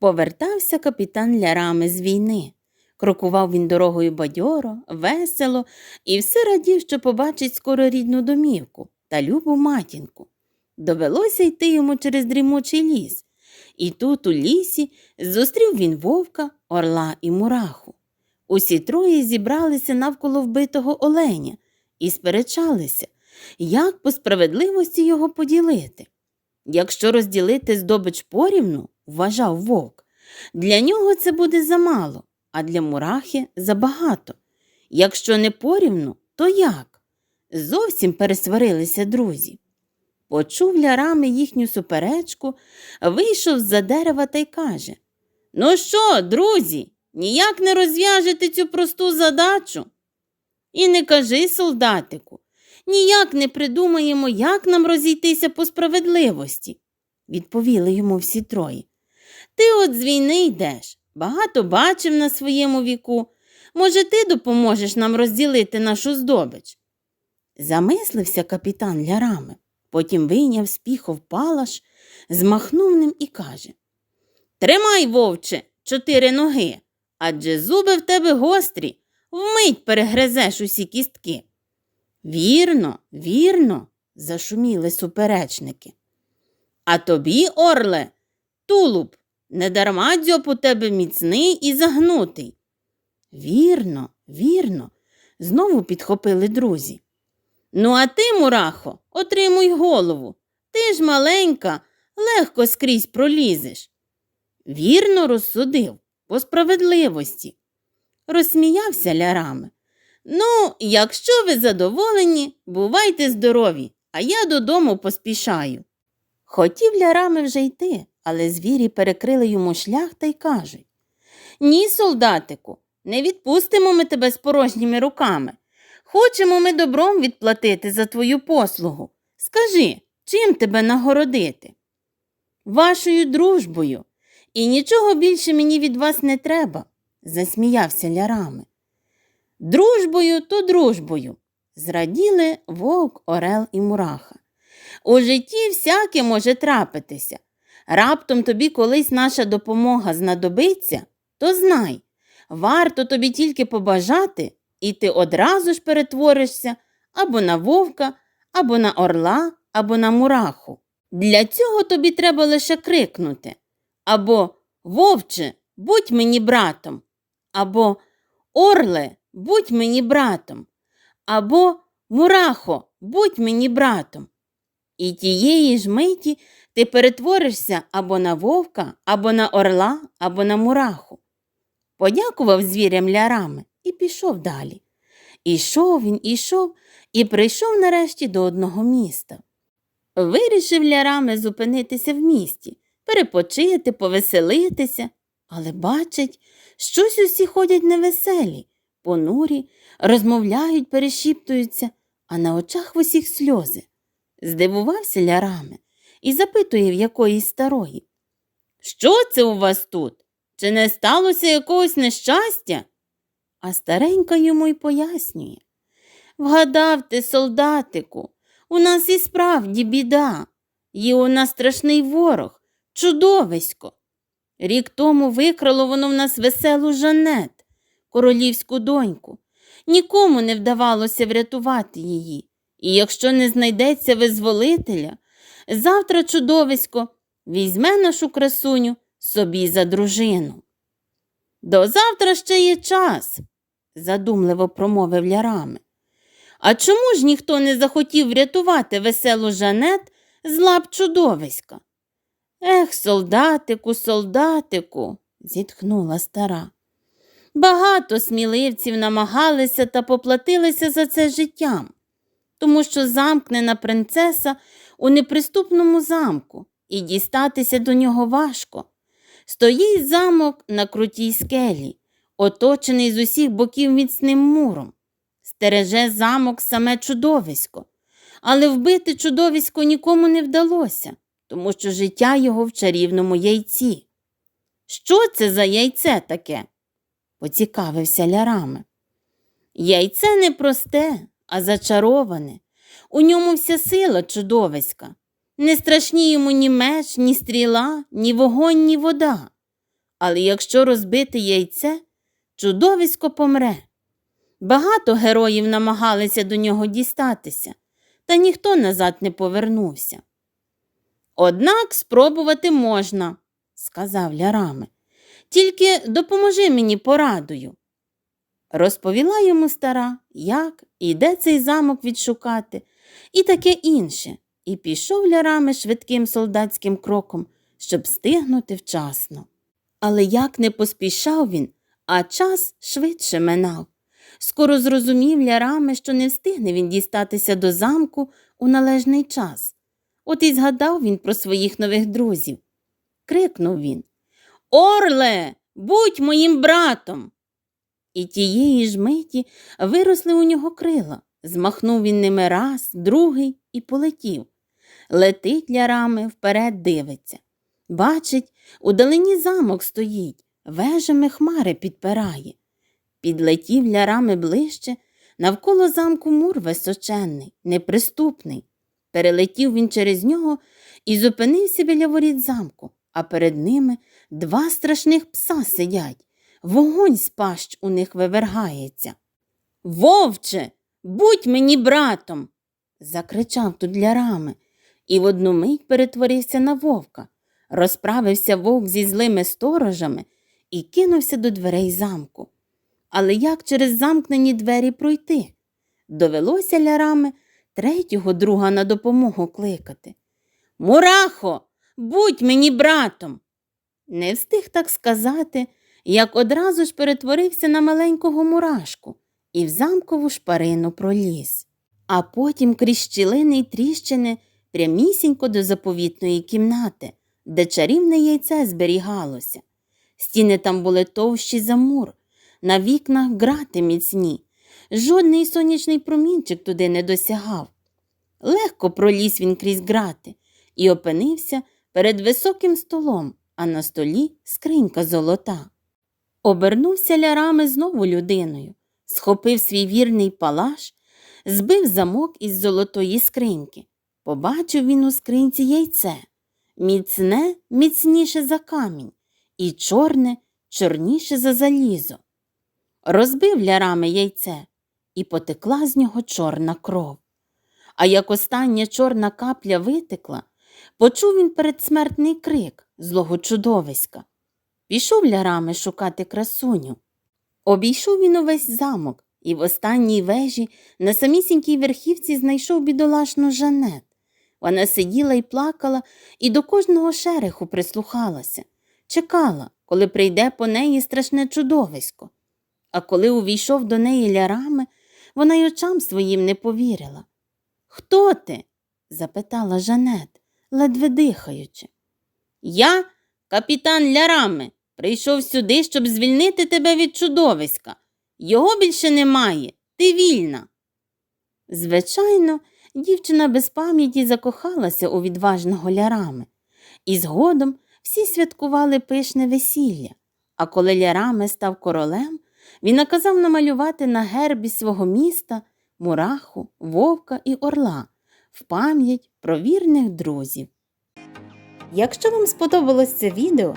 Повертався капітан Лярами з війни. Крокував він дорогою бадьоро, весело і все радів, що побачить скоро рідну домівку та любу матінку. Довелося йти йому через дрімучий ліс. І тут, у лісі, зустрів він вовка, орла і мураху. Усі троє зібралися навколо вбитого оленя і сперечалися, як по справедливості його поділити. Якщо розділити здобич порівну, вважав вовк, для нього це буде замало, а для мурахи забагато. Якщо не порівну, то як? Зовсім пересварилися друзі. Почув лярами їхню суперечку, вийшов з-за дерева та й каже Ну що, друзі, ніяк не розв'яжете цю просту задачу? І не кажи, солдатику, ніяк не придумаємо, як нам розійтися по справедливості, відповіли йому всі троє. Ти от з війни йдеш, багато бачив на своєму віку. Може, ти допоможеш нам розділити нашу здобич? Замислився капітан лярами, потім вийняв з піхов палаш, змахнув ним і каже Тримай, вовче, чотири ноги, адже зуби в тебе гострі, вмить перегризеш усі кістки. Вірно, вірно, зашуміли суперечники. А тобі, орле, тулуб, недарма дзьоб у тебе міцний і загнутий. Вірно, вірно, знову підхопили друзі. Ну, а ти, мурахо, отримуй голову. Ти ж маленька, легко скрізь пролізеш. Вірно розсудив, по справедливості. Розсміявся лярами. Ну, якщо ви задоволені, бувайте здорові, а я додому поспішаю. Хотів лярами вже йти, але звірі перекрили йому шлях та й кажуть Ні, солдатику, не відпустимо ми тебе з порожніми руками. Хочемо ми добром відплатити за твою послугу. Скажи, чим тебе нагородити? Вашою дружбою. І нічого більше мені від вас не треба, засміявся лярами. Дружбою то дружбою. Зраділи вовк, орел і мураха. У житті всяке може трапитися. Раптом тобі колись наша допомога знадобиться, то знай, варто тобі тільки побажати, і ти одразу ж перетворишся або на вовка, або на орла, або на мураху. Для цього тобі треба лише крикнути або Вовче, будь мені братом, або Орле, будь мені братом, або Мурахо, будь мені братом. І тієї ж миті ти перетворишся або на вовка, або на орла, або на мураху. Подякував звірям лярами і пішов далі. Ішов він, ішов і прийшов нарешті до одного міста. Вирішив лярами зупинитися в місті, перепочити, повеселитися, але бачить, щось усі ходять невеселі, понурі, розмовляють, перешіптуються, а на очах в усіх сльози. Здивувався лярами і запитує в якоїсь старої. Що це у вас тут? Чи не сталося якогось нещастя? А старенька йому й пояснює. Вгадав ти, солдатику, у нас і справді біда. Є у нас страшний ворог, чудовисько. Рік тому викрало воно в нас веселу Жанет, королівську доньку. Нікому не вдавалося врятувати її. І якщо не знайдеться визволителя, завтра чудовисько візьме нашу красуню собі за дружину. До завтра ще є час, задумливо промовив лярами. А чому ж ніхто не захотів врятувати веселу Жанет з лап чудовиська? Ех, солдатику, солдатику, зітхнула стара. Багато сміливців намагалися та поплатилися за це життям, тому що замкнена принцеса у неприступному замку, і дістатися до нього важко. Стоїть замок на крутій скелі, оточений з усіх боків міцним муром. Стереже замок саме чудовисько, але вбити чудовисько нікому не вдалося, тому що життя його в чарівному яйці. Що це за яйце таке? поцікавився лярами. Яйце не просте, а зачароване. У ньому вся сила чудовиська. Не страшні йому ні меч, ні стріла, ні вогонь, ні вода. Але якщо розбити яйце, чудовисько помре. Багато героїв намагалися до нього дістатися, та ніхто назад не повернувся. Однак спробувати можна, сказав Лярами. Тільки допоможи мені порадою. Розповіла йому стара, як і де цей замок відшукати, і таке інше, і пішов лярами швидким солдатським кроком, щоб стигнути вчасно. Але як не поспішав він, а час швидше минав. Скоро зрозумів лярами, що не встигне він дістатися до замку у належний час. От і згадав він про своїх нових друзів. Крикнув він Орле, будь моїм братом. І тієї ж миті виросли у нього крила. Змахнув він ними раз, другий і полетів. Летить лярами, вперед дивиться. Бачить, удалині замок стоїть, вежами хмари підпирає. Підлетів лярами ближче, навколо замку мур височенний, неприступний. Перелетів він через нього і зупинився біля воріт замку, а перед ними два страшних пса сидять. Вогонь з пащ у них вивергається. Вовче, будь мені братом. закричав тут лярами, і в одну мить перетворився на вовка. Розправився вовк зі злими сторожами і кинувся до дверей замку. Але як через замкнені двері пройти? Довелося лярами третього друга на допомогу кликати. Мурахо, будь мені братом. Не встиг так сказати, як одразу ж перетворився на маленького мурашку і в замкову шпарину проліз, а потім крізь щілини й тріщини прямісінько до заповітної кімнати, де чарівне яйце зберігалося. Стіни там були товщі за мур, на вікнах грати міцні. Жодний сонячний промінчик туди не досягав. Легко проліз він крізь грати і опинився перед високим столом, а на столі скринька золота. Обернувся лярами знову людиною, схопив свій вірний палаш, збив замок із золотої скриньки. Побачив він у скринці яйце, міцне, міцніше за камінь, і чорне, чорніше за залізо. Розбив лярами яйце, і потекла з нього чорна кров. А як остання чорна капля витекла, почув він передсмертний крик злого чудовиська. Пішов лярами шукати красуню. Обійшов він увесь замок і в останній вежі на самісінькій верхівці знайшов бідолашну Жанет. Вона сиділа і плакала і до кожного шереху прислухалася, чекала, коли прийде по неї страшне чудовисько. А коли увійшов до неї лярами, вона й очам своїм не повірила. Хто ти? запитала Жанет, ледве дихаючи. Я капітан Лярами. Прийшов сюди, щоб звільнити тебе від чудовиська. Його більше немає. Ти вільна. Звичайно, дівчина без пам'яті закохалася у відважного лярами, і згодом всі святкували пишне весілля. А коли лярами став королем, він наказав намалювати на гербі свого міста мураху, вовка і орла в пам'ять про вірних друзів. Якщо вам сподобалось це відео,